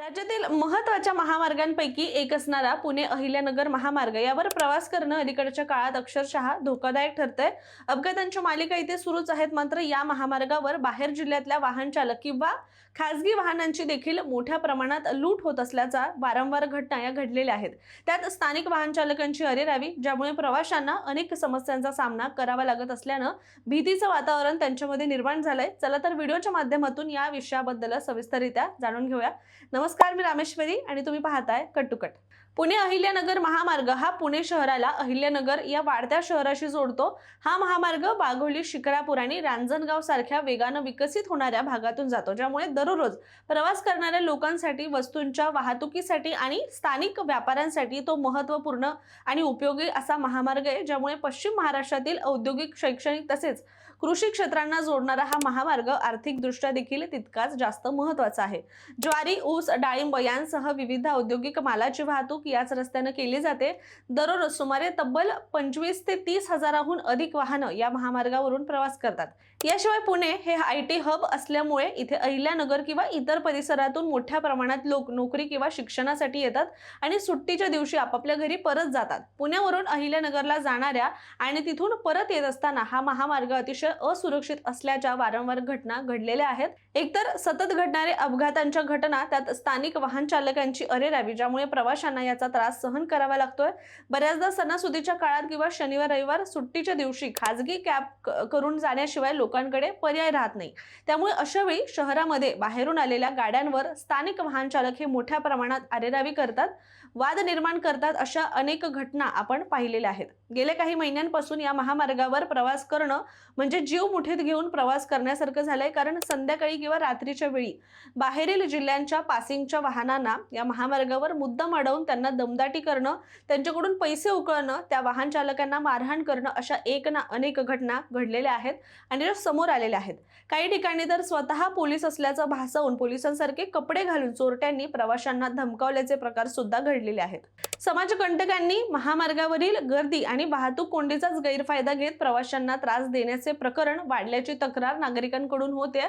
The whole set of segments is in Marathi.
राज्यातील महत्त्वाच्या महामार्गांपैकी एक असणारा पुणे अहिल्यानगर महामार्ग. यावर प्रवास करणं अलीकडच्या काळात अक्षरशः धोकादायक ठरतंय. अपघातांच्या मालिका इथे सुरूच आहेत. मात्र या महामार्गावर बाहेर जिल्ह्यातल्या वाहन चालक किंवा खासगी वाहनांची देखील मोठ्या प्रमाणात लूट होत असल्याचा वारंवार घटना या घडलेल्या आहेत. त्यात स्थानिक वाहन चालकांची अरेरावी ज्यामुळे प्रवाशांना अनेक समस्यांचा सामना करावा लागत असल्यानं भीतीचं वातावरण त्यांच्यामध्ये निर्माण झालंय. चला तर व्हिडिओच्या माध्यमातून या विषयाबद्दल सविस्तररित्या जाणून घेऊया. नमस्कार. मी रामेश्वरी आणि तुम्ही पाहताय cut to cut Pune Ahilyanagar महामार्ग हा पुणे शहराला अहिल्यानगर या वाढत्या शहराशी जोडतो. हा महामार्ग वाघोली शिकरापूर आणि रांजणगाव सारख्या वेगानं विकसित होणाऱ्या भागातून जातो ज्यामुळे दररोज प्रवास करणाऱ्या लोकांसाठी वस्तूंच्या वाहतुकीसाठी आणि स्थानिक व्यापाऱ्यांसाठी तो महत्त्वपूर्ण आणि उपयोगी असा महामार्ग आहे ज्यामुळे पश्चिम महाराष्ट्रातील औद्योगिक शैक्षणिक तसेच कृषी क्षेत्रांना जोडणारा हा महामार्ग आर्थिकदृष्ट्या देखील तितकाच जास्त महत्त्वाचा आहे. ज्वारी ऊस डाळिंब यांसह विविध औद्योगिक मालाची वाहतूक याच रस्त्यानं केली जाते. दररोज सुमारे तब्बल पंचवीस ते तीस हजाराहून अधिक वाहनं या महामार्गावरून प्रवास करतात. याशिवाय पुणे हे आय टी हब असल्यामुळे इथे अहिल्यानगर किंवा इतर परिसरातून मोठ्या प्रमाणात लोक नोकरी किंवा शिक्षणासाठी येतात आणि सुट्टीच्या दिवशी आपापल्या घरी परत जातात. पुण्यावरून अहिल्यानगरला जाणाऱ्या आणि तिथून परत येत असताना हा महामार्ग अतिशय असुरक्षित असल्याच्या वारंवार घटना घडलेल्या आहेत. एकतर सतत घडणारे अपघातांच्या घटना त्यात स्थानिक वाहन चालकांची अरेरावी ज्यामुळे प्रवाशांना याचा त्रास सहन करावा लागतोय. बऱ्याचदा सणासुदीच्या काळात किंवा शनिवार रविवार सुट्टीच्या दिवशी खाजगी कॅब करून जाण्याशिवाय लोकांकडे पर्याय राहत नाही. त्यामुळे अशा वेळी शहरामध्ये बाहेरून आलेल्या गाड्यांवर स्थानिक वाहन चालक हे मोठ्या प्रमाणात अरेरावी करतात वाद निर्माण करतात अशा अनेक घटना आपण पाहिलेल्या आहेत. गेल्या काही महिन्यांपासून या महामार्गावर प्रवास करणं म्हणजे जीव मुठीत घेऊन प्रवास करण्यासारखं झालंय. कारण संध्याकाळी किंवा रात्रीच्या वेळी बाहेरील जिल्ह्यांच्या पासिंगच्या वाहनांना या महामार्गावर मुद्दाम अडवून त्यांना दमदाटी करणं त्यांच्याकडून पैसे उकळणं त्या वाहन चालकांना मारहाण करणं अशा एक ना अनेक घटना घडलेल्या आहेत आणि समोर आलेल्या आहेत. काही ठिकाणी तर स्वतः पोलीस असल्याचं भासवून पोलिसांसारखे कपडे घालून चोरट्यांनी प्रवाशांना धमकावल्याचे प्रकार सुद्धा घडलेले आहेत. समाजकंटकांनी महामार्गावरील गर्दी आणि वाहतूक कोंडीचाच गैरफायदा घेत प्रवाशांना त्रास देण्याचे प्रकरण वाढल्याची तक्रार नागरिकांकडून होते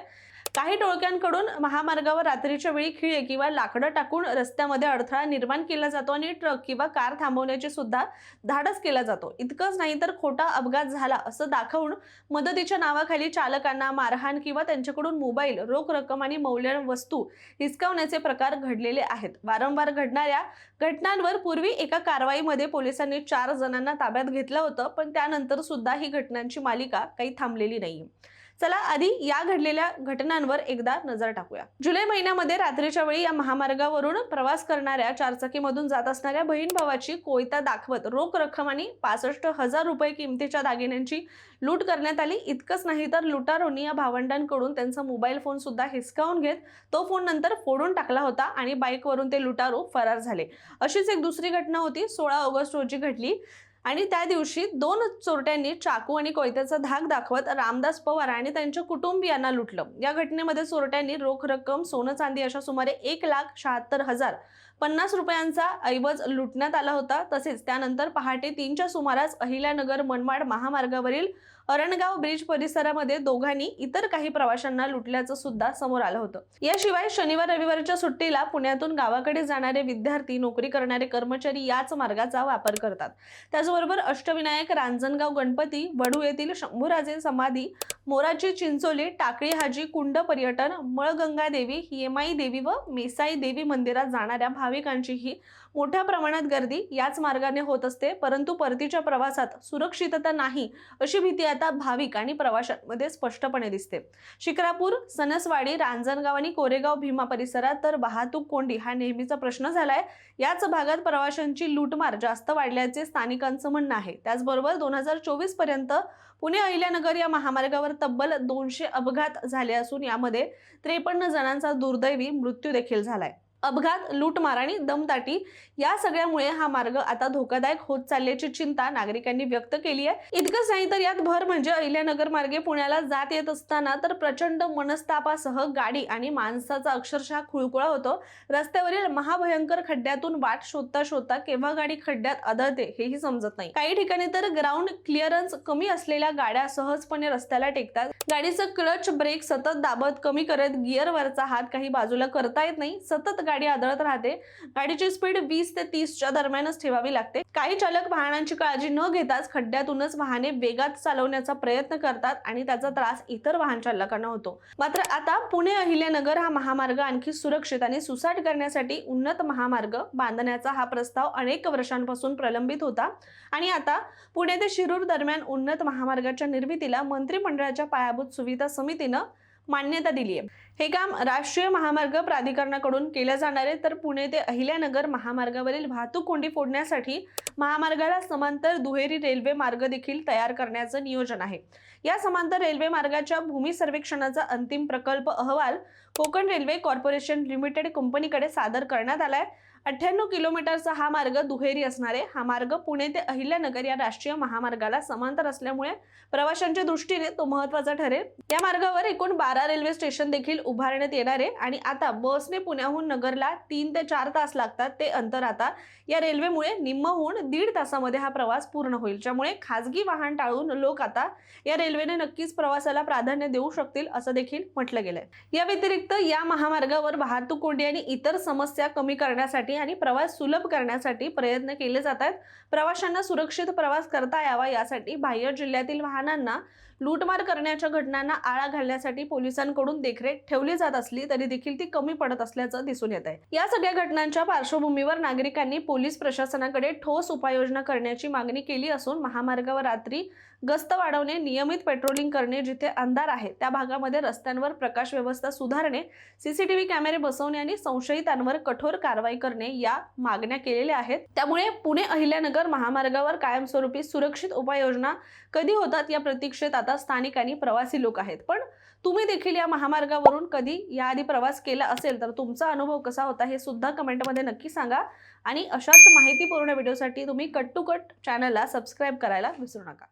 काही टोळक्यांकडून महामार्गावर रात्रीच्या वेळी खिळे किंवा लाकडं टाकून रस्त्यामध्ये अडथळा निर्माण केला जातो आणि ट्रक किंवा कार थांबवण्याची सुद्धा धाडस केला जातो. इतकंच नाही तर खोटा अपघात झाला असं दाखवून मदतीच्या नावाखाली चालकांना मारहाण किंवा त्यांच्याकडून मोबाईल रोख रक्कम आणि मौल्यवान वस्तू हिसकावण्याचे प्रकार घडलेले आहेत. वारंवार घडणाऱ्या घटनांवर पूर्वी एका कारवाईमध्ये पोलिसांनी चार जणांना ताब्यात घेतलं होतं पण त्यानंतर सुद्धा ही घटनांची मालिका काही थांबलेली नाही चला आधी या घडलेल्या घटनांवर एकदा नजर टाकूया. जुलै महिन्यामध्ये रात्रीच्या वेळी या महामार्गावरून प्रवास करणाऱ्या चारचाकीमधून जात असणाऱ्या बहीण भावाची कोयता दाखवत रोख रक्कम आणि पासष्ट हजार रुपये किमतीच्या दागिन्यांची लूट करण्यात आली. इतकंच नाही तर लुटारोनी या भावंडांकडून त्यांचा मोबाईल फोन सुद्धा हिसकावून घेत तो फोन नंतर फोडून टाकला होता आणि बाईकवरून ते लुटारू फरार झाले. अशीच एक दुसरी घटना होती. सोळा ऑगस्ट रोजी घडली. आणि त्या दिवशी दोन चोरट्यांनी चाकू आणि कोयत्याचा धाक दाखवत रामदास पवार आणि त्यांच्या कुटुंबियांना लुटलं. या घटनेमध्ये चोरट्यांनी रोख रक्कम सोनं चांदी अशा सुमारे एक लाख शहात्तर हजार पन्नास रुपयांचा ऐवज लुटण्यात आला होता. तसेच त्यानंतर पहाटे तीनच्या सुमारास अहिल्यानगर मनमाड महामार्गावरील अरणगाव ब्रिज परिसरामध्ये दोघांनी इतर काही प्रवाशांना लुटल्याचं सुद्धा समोर आलं होतं. याशिवाय शनिवार रविवारच्या सुट्टीला पुण्यातून गावाकडे जाणारे विद्यार्थी नोकरी करणारे कर्मचारी याच मार्गाचा वापर करतात. त्याचबरोबर अष्टविनायक रांजणगाव गणपती वडू येथील शंभूराजे समाधी मोराची चिंचोली टाकळी हाजी कुंड पर्यटन मळगंगा देवी येमाई देवी व मेसाई देवी मंदिरात जाणाऱ्या भाग भाविकांचीही मोठ्या प्रमाणात गर्दी याच मार्गाने होत असते परंतु परतीच्या प्रवासात सुरक्षितता नाही अशी भीती आता भाविक आणि प्रवाशांमध्ये स्पष्टपणे दिसते. शिक्रापूर सनसवाडी रांजणगाव आणि कोरेगाव भीमा परिसरात तर वाहतूक कोंडी हा नेहमीचा प्रश्न झालाय. याच भागात प्रवाशांची लूटमार जास्त वाढल्याचे स्थानिकांचं म्हणणं आहे. त्याचबरोबर दोन हजार चोवीसपर्यंत पुणे अहिल्यानगर या महामार्गावर तब्बल दोनशे अपघात झाले असून यामध्ये त्रेपन्न जणांचा दुर्दैवी मृत्यू देखील झालाय. अपघात लूटमार आणि दमदाटी या सगळ्यामुळे हा मार्ग आता धोकादायक होत चालल्याची चिंता नागरिकांनी व्यक्त केली आहे. इतकंच नाही तर यात भर म्हणजे अहिल्यानगर मार्गे पुण्याला जात येत असताना तर प्रचंड मनस्तापासह गाडी आणि माणसाचा अक्षरशः खुळकुळा होतो. रस्त्यावरील महाभयंकर खड्ड्यातून वाट शोधता शोधता केव्हा गाडी खड्ड्यात आदळते हेही समजत नाही. काही ठिकाणी तर ग्राउंड क्लिअरन्स कमी असलेल्या गाड्या सहजपणे रस्त्याला टेकतात. गाडीचं क्लच ब्रेक सतत दाबत कमी करत गिअरवरचा हात काही बाजूला करता येत नाही. सतत गाडी आदळत राहते. गाडीची स्पीड वीस ते तीसच्या दरम्यानच ठेवावी लागते. काही चालक वाहनांची काळजी न घेताच खड्ड्यातूनच वाहने वेगात चालवण्याचा प्रयत्न करतात आणि त्याचा त्रास इतर वाहन चालकांना होतो. मात्र आता पुणे अहिल्यानगर हा महामार्ग आणखी सुरक्षित आणि सुसाट करण्यासाठी उन्नत महामार्ग बांधण्याचा हा प्रस्ताव अनेक वर्षांपासून प्रलंबित होता. आणि आता पुणे ते शिरूर दरम्यान उन्नत महामार्गाच्या निर्मितीला मंत्रिमंडळाच्या पायाभूत सुविधा समितीनं मान्यता दिली आहे हे काम राष्ट्रीय महामार्ग प्राधिकरणाकडून केलं जाणार आहे. तर पुणे ते अहिल्यानगर महामार्गावरील वाहतूक कोंडी फोडण्यासाठी महामार्गाला समांतर दुहेरी रेल्वे मार्ग देखील तयार करण्याचं नियोजन आहे. या समांतर रेल्वे मार्गाच्या भूमी सर्वेक्षणाचा अंतिम प्रकल्प अहवाल कोकण रेल्वे कॉर्पोरेशन लिमिटेड कंपनीकडे सादर करण्यात आलाय. अठ्ठ्याण्णव किलोमीटरचा हा मार्ग दुहेरी असणार आहे. हा मार्ग पुणे ते अहिल्यानगर या राष्ट्रीय महामार्गाला समांतर असल्यामुळे प्रवाशांच्या दृष्टीने तो महत्त्वाचा ठरेल. या मार्गावर एकूण बारा रेल्वे स्टेशन देखील उभारण्यात येणार आहे आणि आता बसने पुण्याहून नगरला तीन ते चार तास लागतात ते अंतर आता या रेल्वेमुळे निम्महून दीड तासामध्ये हा प्रवास पूर्ण होईल. ज्यामुळे खासगी वाहन टाळून लोक आता या रेल्वेने नक्कीच प्रवासाला प्राधान्य देऊ शकतील असं देखील म्हटलं गेलंय. या व्यतिरिक्त या महामार्गावर वाहतूक कोंडी आणि इतर समस्या कमी करण्यासाठी आणि प्रवास सुलभ करण्यासाठी प्रयत्न केले जात आहेत प्रवाशांना सुरक्षित प्रवास करता यावा यासाठी बाह्य जिल्ह्यातील वाहनांना लूटमार करण्याच्या घटनांना आळा घालण्यासाठी पोलिसांकडून देखरेख ठेवली जात असली तरी देखील ती कमी पडत असल्याचं दिसून येत आहे या सगळ्या घटनांच्या पार्श्वभूमीवर नागरिकांनी पोलीस प्रशासनाकडे ठोस उपाययोजना करण्याची मागणी केली असून महामार्गावर रात्री गस्त वाढवणे नियमित पेट्रोलिंग करणे जिथे अंधार आहे त्या भागामध्ये रस्त्यांवर प्रकाश व्यवस्था सुधारणे सीसीटीव्ही कॅमेरे बसवणे आणि संशयितांवर कठोर कारवाई करणे या मागण्या केलेल्या आहेत. त्यामुळे पुणे अहिल्यानगर महामार्गावर कायमस्वरूपी सुरक्षित उपाययोजना कधी होतात या प्रतीक्षेत आता आता स्थानिक आणि प्रवासी लोक आहेत. पण तुम्ही देखील या महामार्गावरून कधी याआधी प्रवास केला असेल तर तुमचा अनुभव कसा होता हे सुद्धा कमेंटमध्ये नक्की सांगा. आणि अशाच माहितीपूर्ण व्हिडिओसाठी तुम्ही कट टू कट चॅनलला सबस्क्राईब करायला विसरू नका.